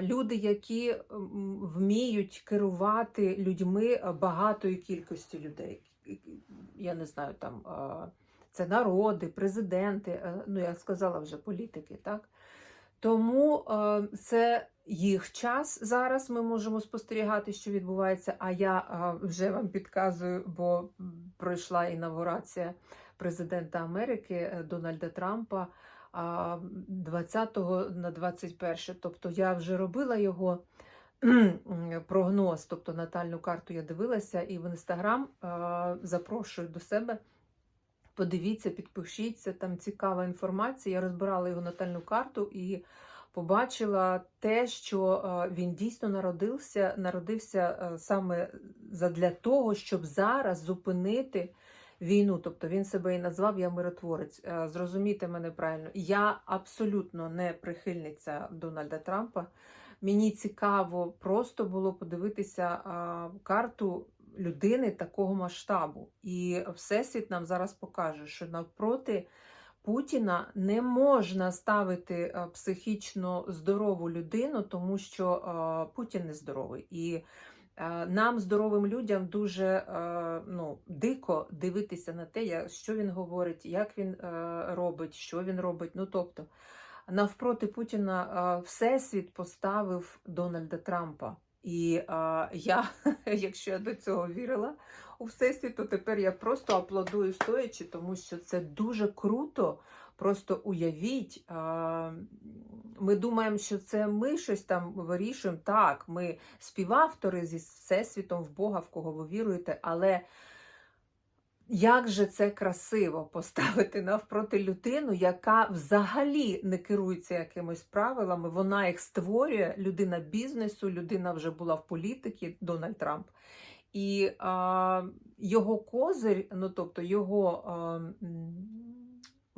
люди, які вміють керувати людьми багатою кількістю людей я не знаю, там це народи, президенти, е, ну я сказала вже політики, так? Тому це їх час зараз. Ми можемо спостерігати, що відбувається. А я вже вам підказую, бо пройшла інавгурація президента Америки е, Дональда Трампа 20 на 21. Тобто я вже робила його прогноз, тобто натальну карту я дивилася, і в інстаграм запрошую до себе. Подивіться, підпишіться, там цікава інформація. Я розбирала його натальну карту і побачила те, що він дійсно народився, народився саме для того, щоб зараз зупинити війну. Тобто він себе і назвав Я миротворець. Зрозумійте мене правильно, я абсолютно не прихильниця Дональда Трампа. Мені цікаво просто було подивитися карту людини такого масштабу. І Всесвіт нам зараз покаже, що навпроти Путіна не можна ставити психічно здорову людину, тому що а, Путін не здоровий. І нам, здоровим людям, дуже ну, дико дивитися на те, що він говорить, як він робить, що він робить. Ну, тобто, навпроти Путіна Всесвіт поставив Дональда Трампа. І а, я, якщо я до цього вірила у Всесвіт, то тепер я просто аплодую стоячи, тому що це дуже круто. Просто уявіть, ми думаємо, що це ми щось там вирішуємо. Так, ми співавтори зі Всесвітом в Бога, в кого ви віруєте, але як же це красиво поставити навпроти людину, яка взагалі не керується якимись правилами, вона їх створює, людина бізнесу, людина вже була в політиці, Дональд Трамп. І а, його козир, ну тобто його а,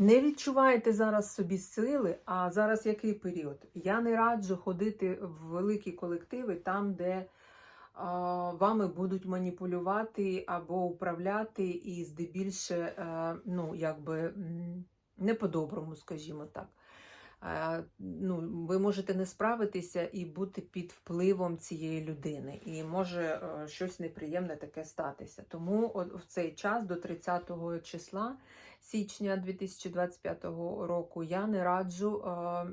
не відчуваєте зараз собі сили, а зараз який період? Я не раджу ходити в великі колективи там, де вами будуть маніпулювати або управляти, і здебільше, е, ну, якби не по-доброму, скажімо так. Е, Ну, ви можете не справитися і бути під впливом цієї людини, і може е, щось неприємне таке статися. Тому в цей час до 30 числа січня 2025 року я не раджу е,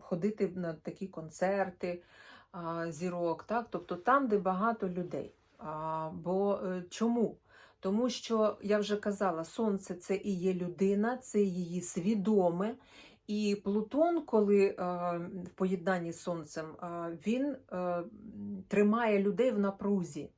ходити на такі концерти зірок, так? тобто там, де багато людей. А, Бо е, чому? Тому що я вже казала, сонце це і є людина, це її свідоме. І Плутон, коли е, в поєднанні з сонцем, він тримає людей в напрузі.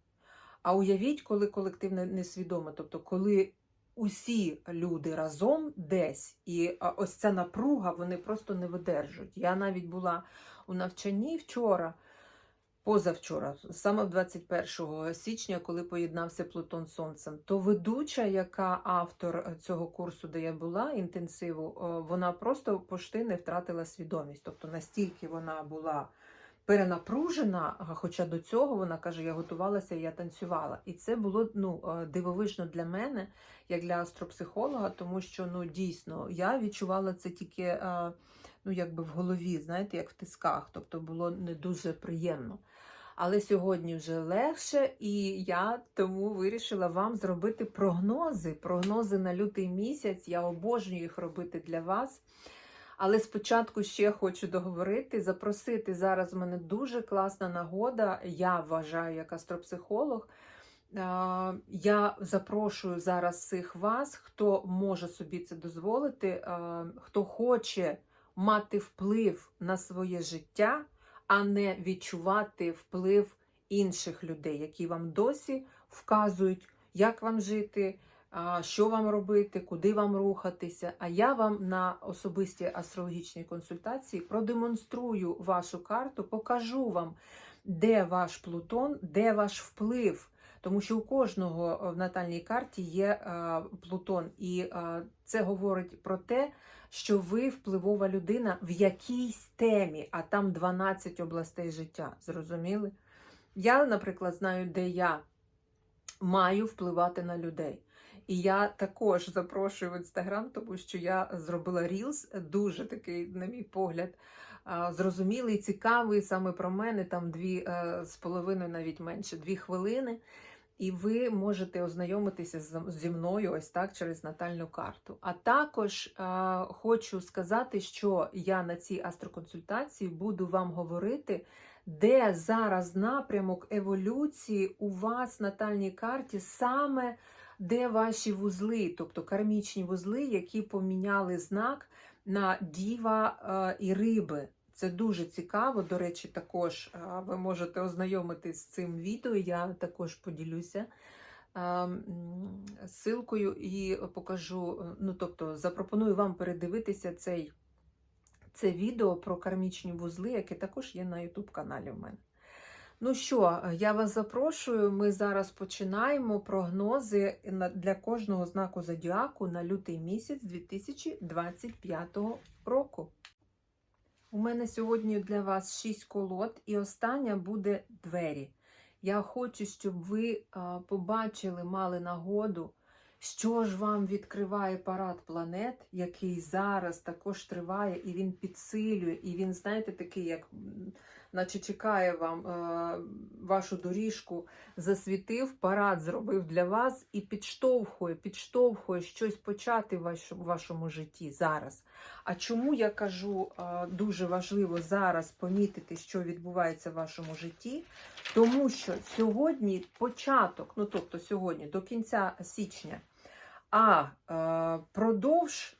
А уявіть, коли колективне несвідоме, тобто коли усі люди разом десь, і ось ця напруга вони просто не видержують. Я навіть була у навчанні вчора, позавчора, саме 21 січня, коли поєднався Плутон з Сонцем, то ведуча, яка автор цього курсу, де я була, інтенсиву, вона просто пошти не втратила свідомість. Тобто настільки вона була перенапружена, хоча до цього вона каже, я готувалася, я танцювала. І це було ну, е, дивовижно для мене, як для астропсихолога, тому що ну, дійсно я відчувала це тільки е, ну, якби в голові, знаєте, як в тисках. Тобто було не дуже приємно. Але сьогодні вже легше, і я тому вирішила вам зробити прогнози. Прогнози на лютий місяць. Я обожнюю їх робити для вас. Але спочатку ще хочу договорити, запросити зараз в мене дуже класна нагода. Я вважаю, як астропсихолог, Я запрошую зараз всіх вас, хто може собі це дозволити, хто хоче мати вплив на своє життя, а не відчувати вплив інших людей, які вам досі вказують, як вам жити, що вам робити, куди вам рухатися. А я вам на особистій астрологічній консультації продемонструю вашу карту, покажу вам, де ваш Плутон, де ваш вплив. Тому що у кожного в натальній карті є Плутон, і це говорить про те, що ви впливова людина в якійсь темі, а там 12 областей життя. Зрозуміли? Я, наприклад, знаю, де я маю впливати на людей. І я також запрошую в інстаграм, тому що я зробила рілс, дуже такий, на мій погляд, зрозумілий, цікавий саме про мене, там дві е, з половиною, навіть менше, дві хвилини. І ви можете ознайомитися зі мною ось так через натальну карту. А також е, хочу сказати, що я на цій астроконсультації буду вам говорити, де зараз напрямок еволюції у вас натальній карті, саме де ваші вузли, тобто кармічні вузли, які поміняли знак на діва е, і риби. Це дуже цікаво. До речі, також е, ви можете ознайомитись з цим відео. Я також поділюся е, ссылкою і покажу. Ну, тобто, запропоную вам передивитися цей, це відео про кармічні вузли, яке також є на YouTube каналі в мене. Ну що, я вас запрошую. Ми зараз починаємо прогнози для кожного знаку зодіаку на лютий місяць 2025 року. У мене сьогодні для вас 6 колод, і остання буде двері. Я хочу, щоб ви побачили, мали нагоду, що ж вам відкриває парад планет, який зараз також триває, і він підсилює, і він, знаєте, такий, як наче чекає вам е, вашу доріжку, засвітив, парад зробив для вас і підштовхує, підштовхує щось почати в вашому, житті зараз. А чому я кажу, е, дуже важливо зараз помітити, що відбувається в вашому житті? Тому що сьогодні початок, ну тобто сьогодні до кінця січня, а е, продовж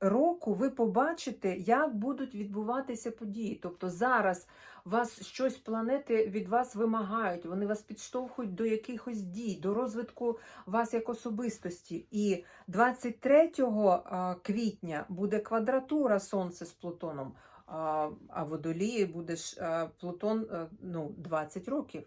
року ви побачите, як будуть відбуватися події. Тобто зараз вас щось планети від вас вимагають, вони вас підштовхують до якихось дій, до розвитку вас як особистості. І 23 е, квітня буде квадратура Сонця з Плутоном, а Водолії буде ж е, Плутон е, ну, 20 років.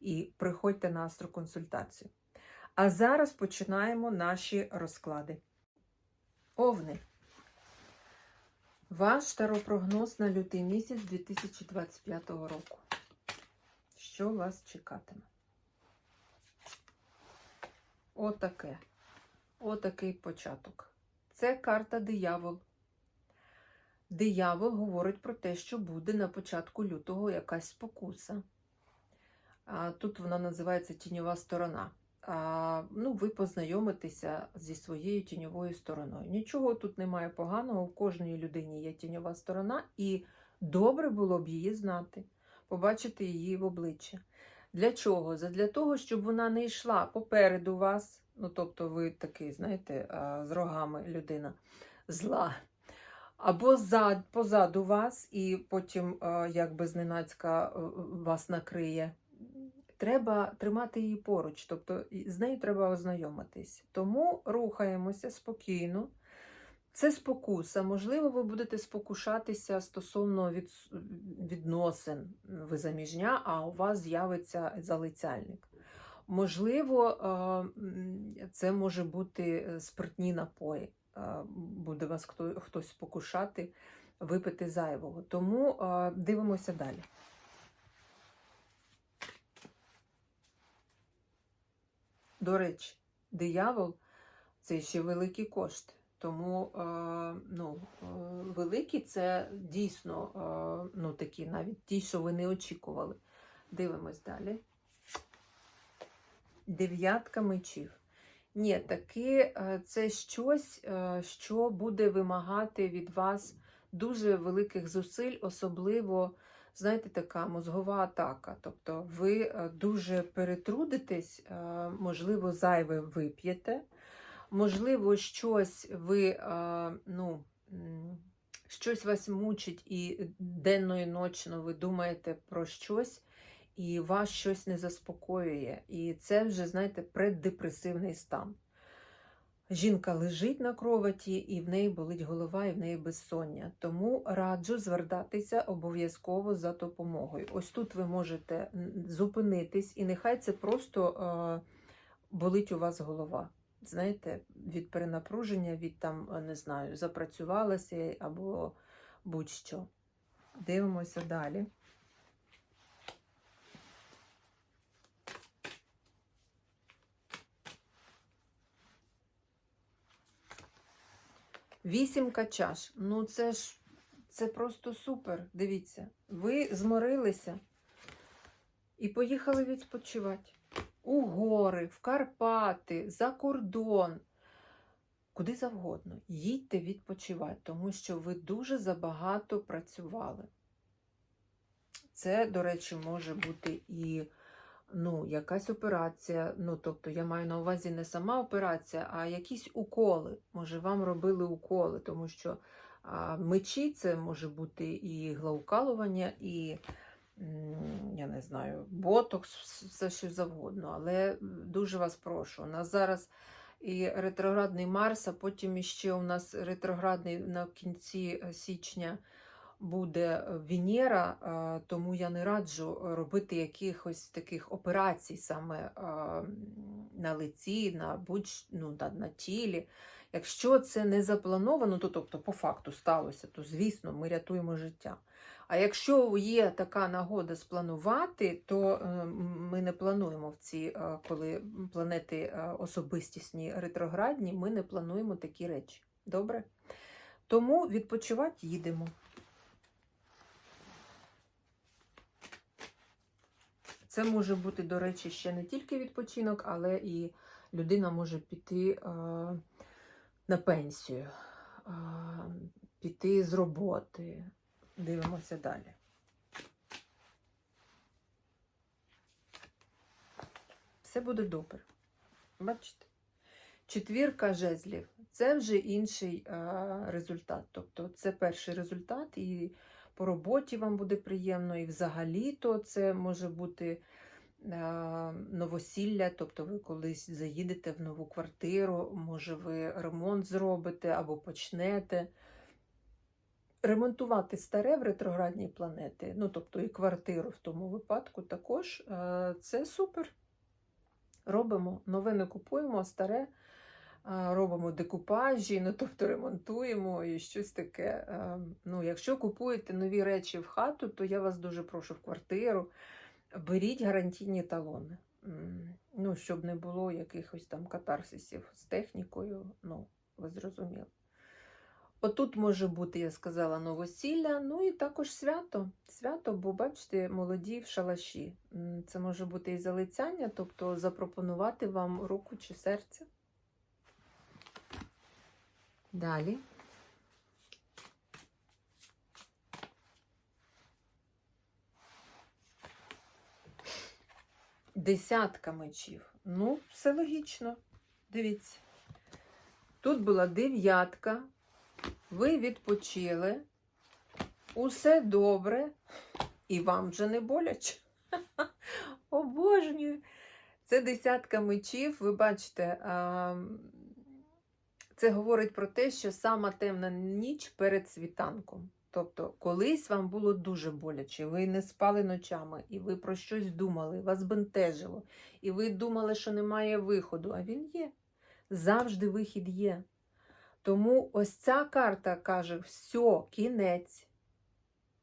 і приходьте на астроконсультацію. А зараз починаємо наші розклади. Овни. Ваш таропрогноз на лютий місяць 2025 року. Що вас чекатиме? Отаке. Отакий початок. Це карта диявол. Диявол говорить про те, що буде на початку лютого якась спокуса. Тут вона називається тіньова сторона. Ну, ви познайомитеся зі своєю тіньовою стороною. Нічого тут немає поганого, у кожній людині є тіньова сторона, і добре було б її знати, побачити її в обличчя. Для чого? Для того, щоб вона не йшла попереду вас, ну тобто ви такий, знаєте, з рогами людина зла. Або зад, позаду вас, і потім, якби зненацька е, вас накриє. Треба тримати її поруч, тобто з нею треба ознайомитись. Тому рухаємося спокійно, Це спокуса. Можливо, ви будете спокушатися стосовно від, відносин. Ви заміжня, а у вас з'явиться залицяльник. Можливо, це може бути е, спиртні напої. Буде вас хто, хтось спокушати випити зайвого. Тому дивимося далі. До речі, диявол це ще великі кошти. Тому е, ну, е, великі це дійсно е, ну, такі, навіть ті, що ви не очікували. Дивимось далі. Дев'ятка мечів. Ні, таки це щось, що буде вимагати від вас дуже великих зусиль, особливо, знаєте, така мозгова атака. Тобто ви е, дуже перетрудитесь, е, можливо, зайве вип'єте, можливо, щось ви, е, ну, щось вас мучить, і денно і ночно ви думаєте про щось, і вас щось не заспокоює. І це вже, знаєте, преддепресивний стан. Жінка лежить на кроваті, і в неї болить голова, і в неї безсоння. Тому раджу звертатися обов'язково за допомогою. Ось тут ви можете зупинитись, і нехай це просто е, болить у вас голова. Знаєте, від перенапруження, від там, е, не знаю, запрацювалася або будь-що. Дивимося далі. Вісімка чаш. Ну це ж це просто супер. Дивіться, ви зморилися і поїхали відпочивати. У гори, в Карпати, за кордон. Куди завгодно. Їдьте відпочивати, тому що ви дуже забагато працювали. Це, до речі, може бути і ну, якась операція. Ну, тобто, я маю на увазі не сама операція, а якісь уколи. Може, вам робили уколи, тому що а, мечі це може бути і глаукалування, і я не знаю, ботокс, все що завгодно. Але дуже вас прошу. У нас зараз і ретроградний Марс, а потім іще у нас ретроградний на кінці е, січня буде Венера, е, тому я не раджу робити якихось таких операцій саме е, на лиці, на будь ну, на, на тілі. Якщо це не заплановано, то тобто по факту сталося, то звісно ми рятуємо життя. А якщо є така нагода спланувати, то е, ми не плануємо в ці, е, коли планети е, особистісні ретроградні, ми не плануємо такі речі. Добре? Тому відпочивати їдемо. Це може бути, до речі, ще не тільки відпочинок, але і людина може піти е, на пенсію, е, піти з роботи. Дивимося далі. Все буде добре. Бачите? Четвірка жезлів це вже інший е, результат. Тобто це перший результат, і по роботі вам буде приємно, і взагалі-то це може бути е, новосілля, тобто ви колись заїдете в нову квартиру, може ви ремонт зробите або почнете. Ремонтувати старе в ретроградній планети, ну тобто і квартиру в тому випадку також е, це супер. Робимо, нове не купуємо, а старе робимо декупажі, ну тобто ремонтуємо і щось таке. Ну, Якщо купуєте нові речі в хату, то я вас дуже прошу в квартиру. Беріть гарантійні талони. Ну, щоб не було якихось там катарсисів з технікою, ну, ви зрозуміли. Отут може бути, я сказала, новосілля, ну і також свято. Свято, бо бачите, молоді в шалаші. Це може бути і залицяння, тобто запропонувати вам руку чи серце. Далі. Десятка мечів. Ну, все логічно. Дивіться. Тут була дев'ятка. Ви відпочили. Усе добре. І вам вже не боляче. Обожнюю. Це десятка мечів. Ви бачите, Це говорить про те, що сама темна ніч перед світанком. Тобто, колись вам було дуже боляче, ви не спали ночами, і ви про щось думали, вас бентежило, і ви думали, що немає виходу, а він є. Завжди вихід є. Тому ось ця карта каже: все, кінець.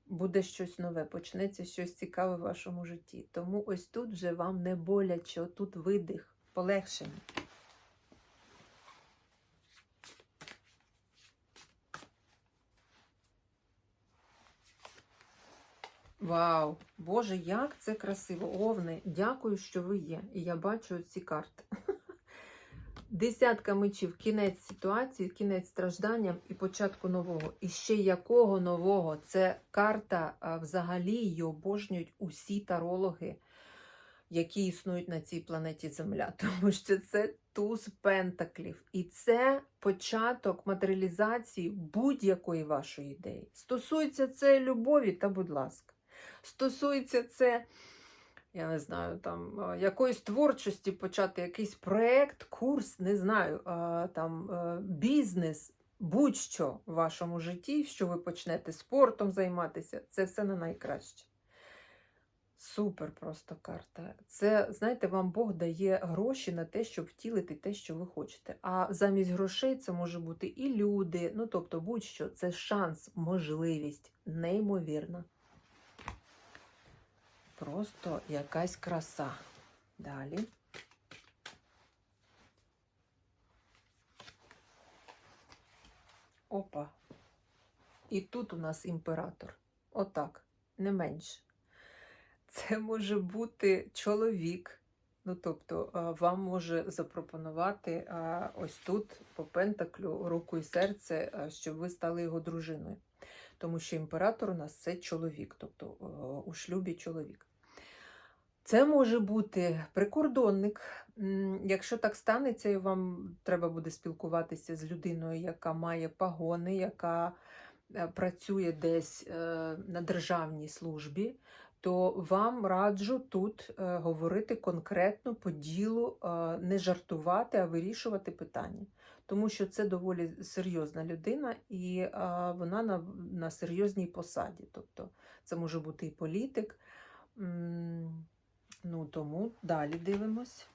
Буде щось нове, почнеться щось цікаве в вашому житті. Тому ось тут вже вам не боляче, тут видих, полегшення. Вау! Боже, як це красиво! Овни, дякую, що ви є. І я бачу ці карти. Десятка мечів, кінець ситуації, кінець стражданням і початку нового. І ще якого нового? Це карта взагалі її обожнюють усі тарологи, які існують на цій планеті Земля. Тому що це туз пентаклів. І це початок матеріалізації будь-якої вашої ідеї. Стосується це любові, та будь ласка. Стосується це я не знаю, там е, якоїсь творчості почати якийсь проєкт, курс, не знаю, там е, бізнес, будь-що в вашому житті, що ви почнете спортом займатися, це все не найкраще. Супер просто карта. Це, знаєте, вам Бог дає гроші на те, щоб втілити те, що ви хочете. А замість грошей це може бути і люди, ну тобто будь-що, це шанс, можливість, неймовірна. Просто якась краса. Далі. Опа. І тут у нас імператор. Отак, не менше. Це може бути чоловік. Ну, тобто, вам може запропонувати ось тут по пентаклю руку і серце, щоб ви стали його дружиною. Тому що імператор у нас це чоловік, тобто у шлюбі чоловік. Це може бути прикордонник. Якщо так станеться, і вам треба буде спілкуватися з людиною, яка має пагони, яка е, працює десь е, на державній службі, то вам раджу тут е, говорити конкретно по ділу, не жартувати, а вирішувати питання. Тому що це доволі серйозна людина, і вона на, на серйозній посаді. Тобто це може бути і політик. Ну, тому далі дивимось.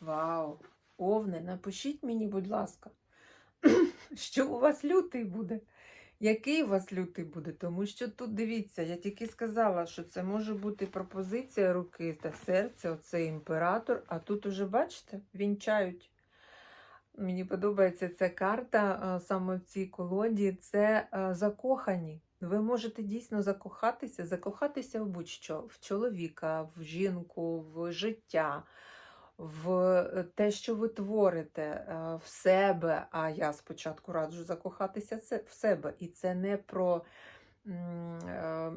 Вау! Овни, напишіть мені, будь ласка, що у вас лютий буде? Який у вас лютий буде? Тому що тут дивіться, я тільки сказала, що це може бути пропозиція руки та серця, оцей імператор, а тут уже, бачите, вінчають. Мені подобається ця карта саме в цій колоді. Це закохані. Ви можете дійсно закохатися, закохатися в будь-що, в чоловіка, в жінку, в життя, в е, те, що ви творите, е, в себе. А я спочатку раджу закохатися в себе. І це не про е,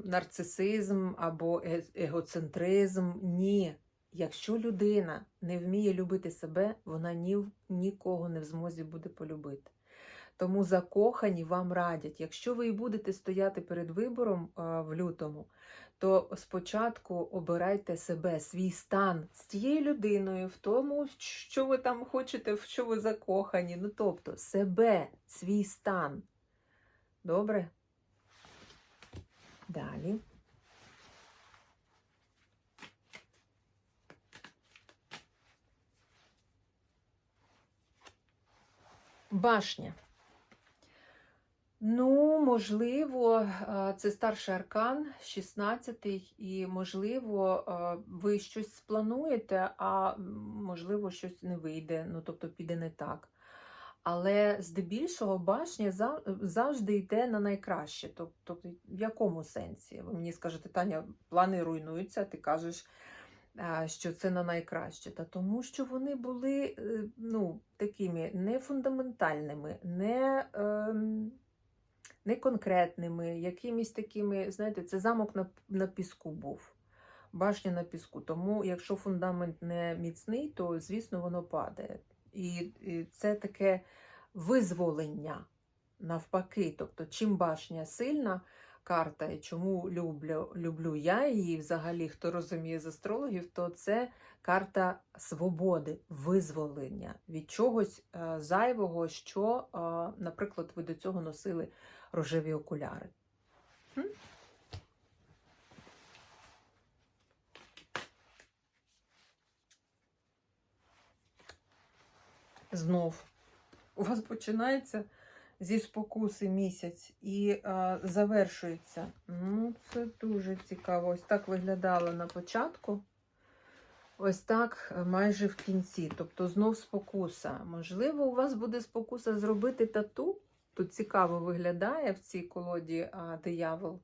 нарцисизм або е- егоцентризм. Ні. Якщо людина не вміє любити себе, вона ні, нікого не в змозі буде полюбити. Тому закохані вам радять, якщо ви і будете стояти перед вибором а, в лютому, то спочатку обирайте себе, свій стан з тією людиною, в тому, що ви там хочете, в що ви закохані. Ну, тобто, себе, свій стан. Добре? Далі. Башня. Ну, можливо, це старший аркан, 16-й, і, можливо, ви щось сплануєте, а можливо, щось не вийде, ну, тобто піде не так. Але здебільшого башня завжди йде на найкраще. Тобто, в якому сенсі? Ви мені скажете, Таня, плани руйнуються, ти кажеш, що це на найкраще. Та тому, що вони були е, ну, такими не фундаментальними, не, ем, не конкретними, якимись такими, знаєте, це замок на, на піску був. Башня на піску. Тому, якщо фундамент не міцний, то, звісно, воно падає. І це таке визволення навпаки. Тобто, чим башня сильна, карта, і чому люблю, люблю я її, взагалі, хто розуміє з астрологів, то це карта свободи, визволення від чогось е, зайвого, що, е, наприклад, ви до цього носили рожеві окуляри. Знов у вас починається зі спокуси місяць і е, завершується. Ну, це дуже цікаво. Ось так виглядало на початку. Ось так е, майже в кінці. Тобто знов спокуса. Можливо, у вас буде спокуса зробити тату. Тут цікаво виглядає в цій колоді а, диявол.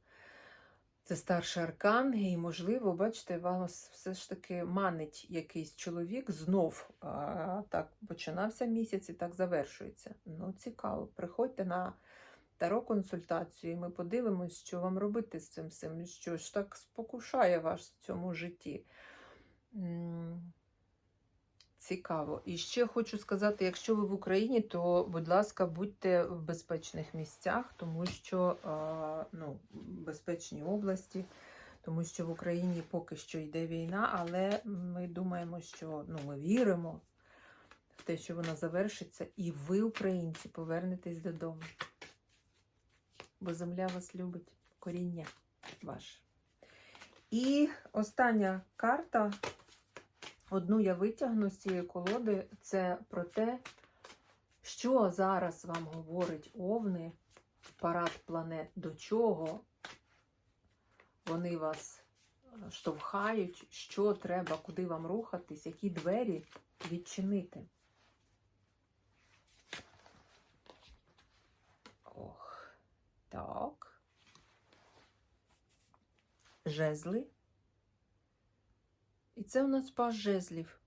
Це старший аркан, і, можливо, бачите, вас все ж таки манить якийсь чоловік знов. А, так починався місяць і так завершується. Ну, цікаво. Приходьте на таро консультацію, і ми подивимось, що вам робити з цим всім, що ж так спокушає вас в цьому житті. Цікаво. І ще хочу сказати: якщо ви в Україні, то, будь ласка, будьте в безпечних місцях, тому що ну, безпечні області, тому що в Україні поки що йде війна, але ми думаємо, що ну, ми віримо в те, що вона завершиться, і ви, українці, повернетесь додому. Бо земля вас любить, коріння ваше. І остання карта. Одну я витягну з цієї колоди, це про те, що зараз вам говорить Овни, парад планет, до чого вони вас е, штовхають, що треба, куди вам рухатись, які двері відчинити. Ох, так. Жезли. І це у нас паж жезлів.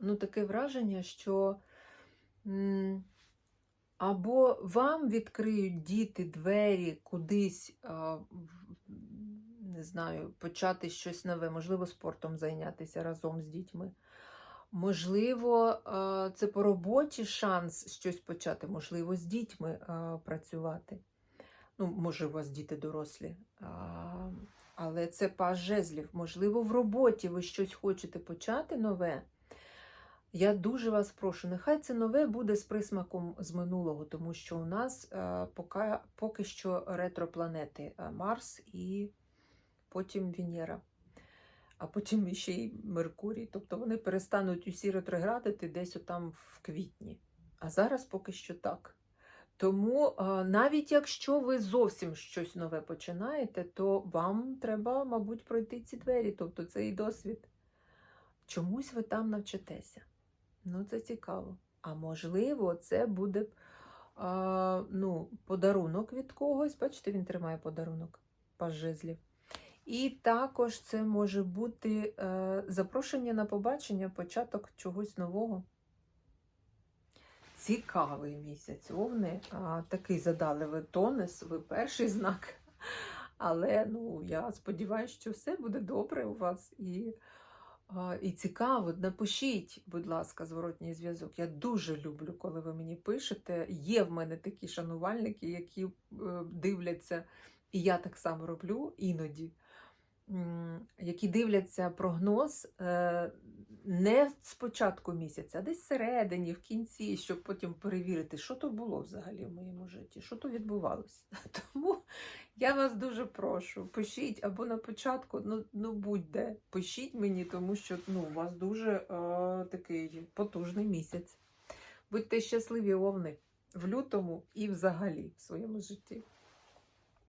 Ну, таке враження, що або вам відкриють діти двері кудись, не знаю, почати щось нове, можливо, спортом зайнятися разом з дітьми. Можливо, це по роботі шанс щось почати, можливо, з дітьми працювати. Ну, може, у вас діти дорослі. Але це паж жезлів. Можливо, в роботі ви щось хочете почати нове. Я дуже вас прошу, нехай це нове буде з присмаком з минулого, тому що у нас е, поки, поки що ретропланети е, Марс і потім Венера, а потім ще й Меркурій. Тобто вони перестануть усі ретроградити десь отам в квітні. А зараз поки що так. Тому навіть якщо ви зовсім щось нове починаєте, то вам треба, мабуть, пройти ці двері, тобто це і досвід. Чомусь ви там навчитеся. Ну, це цікаво. А можливо, це буде а, ну, подарунок від когось. Бачите, він тримає подарунок паж жезлів. І також це може бути е, запрошення на побачення, початок чогось нового. Цікавий місяць овни. А, такий задали ви тонес, ви перший знак. Але ну, я сподіваюся, що все буде добре у вас. І, а, і цікаво, напишіть, будь ласка, зворотній зв'язок. Я дуже люблю, коли ви мені пишете. Є в мене такі шанувальники, які е, дивляться, і я так само роблю іноді. Які дивляться прогноз е, не з початку місяця, а десь всередині, в кінці, щоб потім перевірити, що то було взагалі в моєму житті, що то відбувалося. Тому я вас дуже прошу, пишіть або на початку, ну, ну будь-де, пишіть мені, тому що ну, у вас дуже е, такий потужний місяць. Будьте щасливі овни в лютому і взагалі в своєму житті.